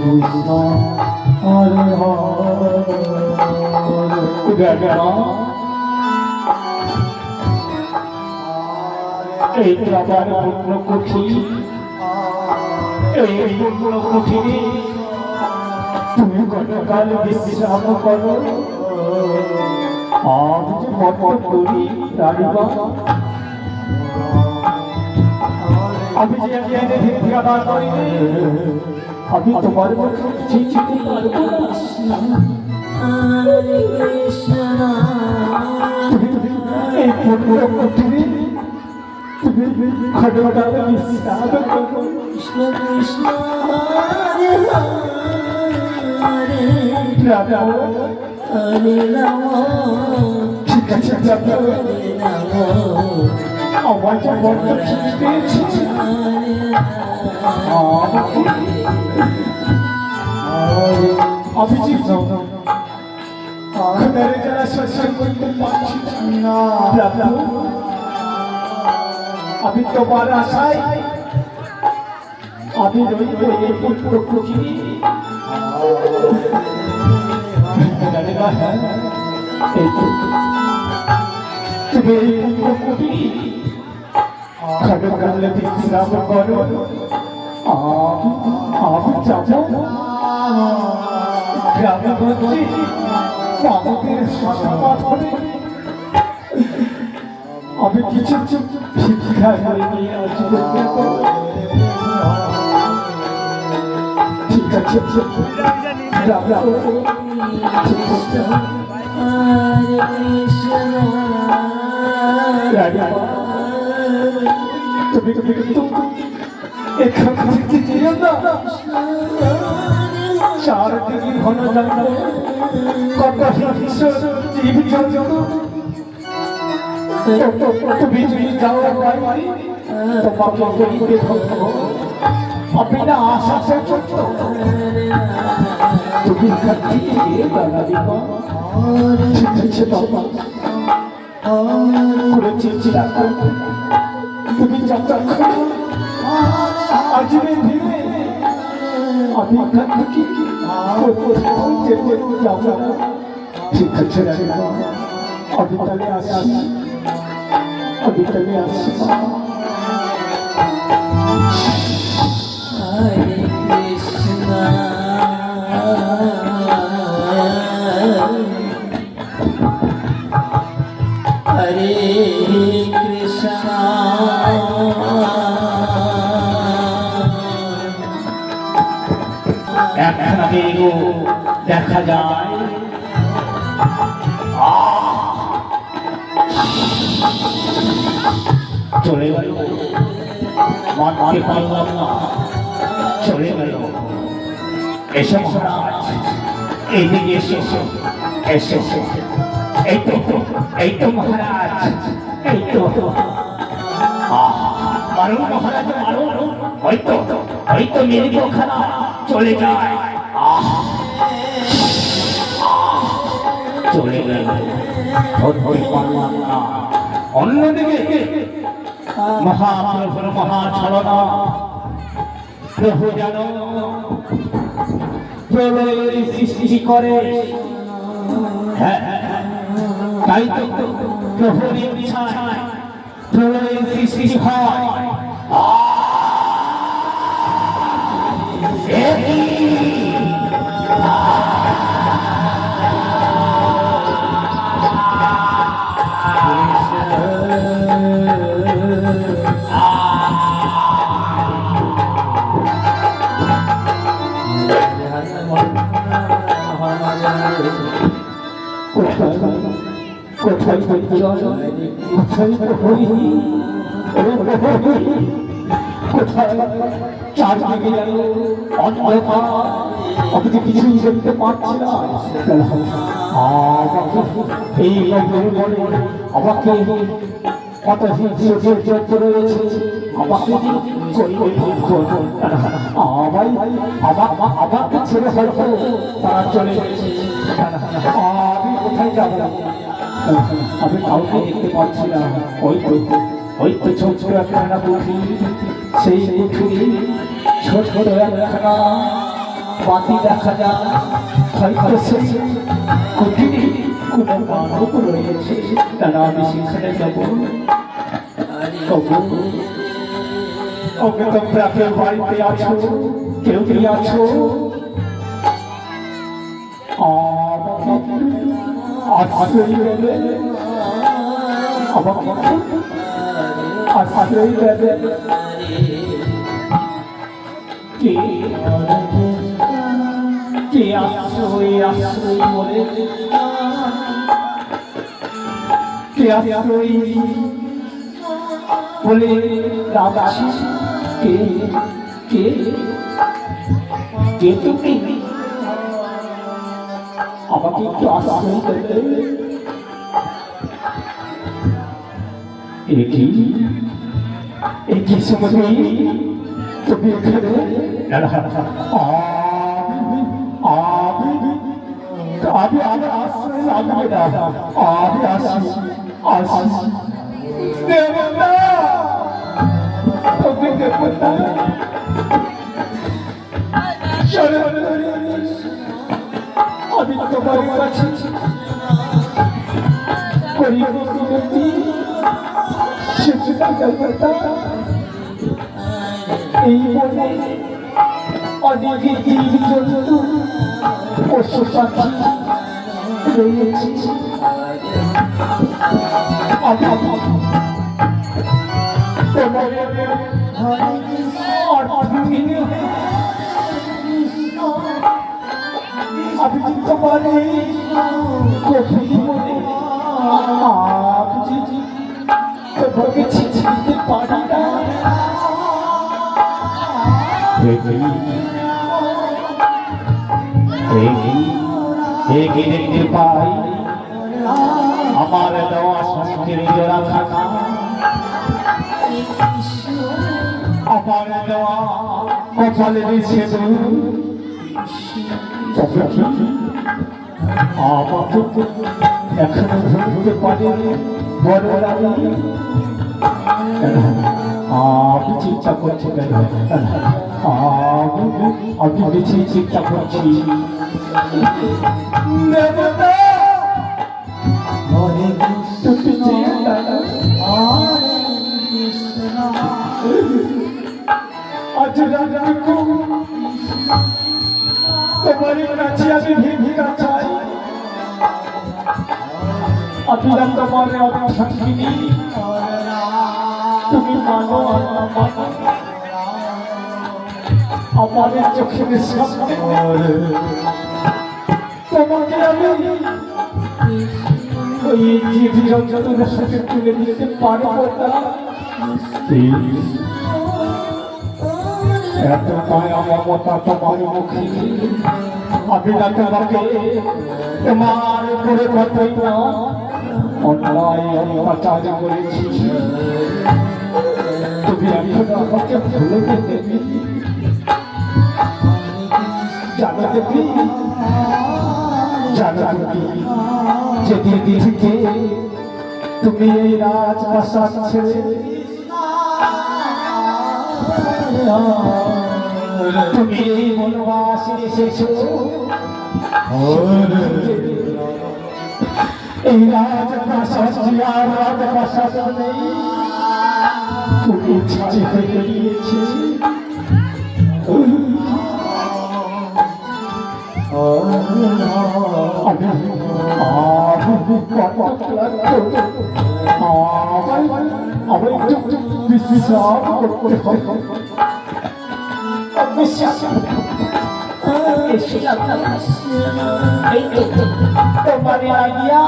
কৃষ্ণ হরে হরে এই রাজার পুত্র কুঠি, এই পুত্র কুঠিরে তুমি গতকাল বিশ্রাম করো। আজ যে মত করি রানীবা আমি যে জ্ঞানে ভিক্ষা কৃষ্ণ এই হরে হরে হরে রাম ঠিক আছে যে বড্ড খিদে পেয়েছে হরে আমি চিন্তা খোদারে যারা সহ্য করতে পারছি না আমি তোমার আশায় আমি রইব এই পুত্র কুচি তুমি এই বিশ্রাম করো আমি আমি যাব গ্রামে গঞ্জে আমাদের শ্মশান ধরে আমি কিছু শিক্ষা নিয়ে আসব ঠিক আছে রাজা তুমি কিন্তু এখান থেকে যেও না চারদিকে ঘন জঙ্গল কত হিংস্র জীব জন্তু তুমি যদি যাও বাইরে তোমাকে গরিবে ধরবো আমি না আশা শেষ করতো তুমি আজকে ধীরে এখান থেকে ঠিক আছে তাহলে আসি তাহলে আসি হরে কৃষ্ণ হরে কৃষ্ণ একখানা দেখা যায়। চলে গেল। মনকে পারলাম না। চলে গেল। এসো মহারাজ। এইদিকে এসো। এসো। এই তো এই তো মহারাজ। এই তো। মারুন মহারাজ, মারুন। ওই তো। ওই তো মৃগখানা চলে যায় চলে গেল। ধরতে পারলাম না। অন্যদিকে মহাপ্রভুর মহাছলনা প্রভু যেন প্রলয়ের সৃষ্টি করে। হ্যাঁ তাই তো প্রভুর ইচ্ছায় প্রলয়ের সৃষ্টি হয়। কোথায় কোথায় কোথায় কোথায় চারদিকে যেন এই লগ্নের বলে আমাকে কত হিংসের যন্ত্র রয়েছে আমাকে আমায় আবার আমাকে ছেড়ে হয়তো তারা চলে গেছে। আমি কোথায় যাব? আমি কাউকে দেখতে পাচ্ছি না। ওই তো ওই তো ছোট ছোট একখানা পুঁথি সেই পুঁথি ছোট ছোট একখানা বাতি দেখা যায়। হয়তো সেই কুটিরে কোনো মানব রয়েছে। তারা আমি সেখানে যাব। ওকে তোমরা কেউ বাড়িতে আছো? কেউ কি আছো? আমাকে আশ্রয় দেবে কে কে আশ্রয় আশ্রয় বলে কে আশ্রয় বলে ডাকছি কে কে কে তুমি আমাকে একটু আশ্রয় দেবে একই একই সময় তুমি এখানে আমি আমি আমি আশ্রয় লাগবে না। আমি আসি আসি দেবতা। তুমি দেবতা। চলো আমি তোমার কাছে করি বিনতি দেবতা এই বনে অনেক জীব জন্তু পশু পাখি রয়েছে। তোমার অর্থহীন আমি তোমার কঠিন মনে আমি তোমাকে চিনতে পারি না। দেখতে পাই। আমার দেওয়া সংকীর্ণ রাখা আমার দেওয়া কপালে দিছে তবে কি আমাকে এখনও ধরতে পারে বড় আমি চিন্তা করছি কেন আমি বেশি চিন্তা করছি আজ রাজা তোমার কাছে আমি ভিক্ষা চাই আমি না তোমার অর্থাঙ্গিনী তুমি মানো আমাদের চোখের সামনে তোমাকে আমি ওই তুলে দিতে পারব না এত মায়া মমতা তোমার মুখে আমি না তোমাকে তোমার কতই না অন্যায় অত্যাচার করেছি তুমি এখন আমাকে ভুলে দেবে জানো দেবী জানো দেবী যেদিন থেকে তুমি এই রাজপ্রাসাদ ছেড়ে তুমি বনবাসে এসেছ এই রাজপ্রাসাদ আর রাজপ্রাসাদ নেই তুমি ছেড়ে হয়ে গিয়েছে আমি আমি বিশ্রাম করতে হবে বিশ্বাস তোমার আইডিয়া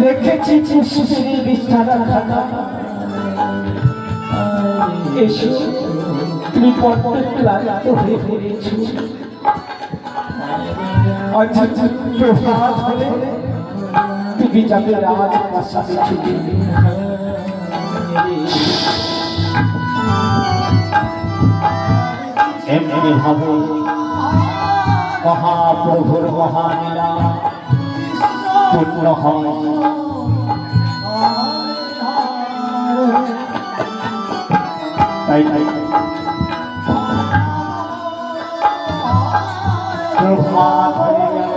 দেখেছি পুষ্পের বিছানা খানা এসো তুমি পড়তে ক্লান্ত হয়ে পড়েছো আচ্ছা প্রভাত হলে তুমি যাবে রাজ প্রাসাদে ছুটে এমনি হব মহাপ্রভুর মহানীলা পূর্ণ হয়। তাই তাই। প্রভাত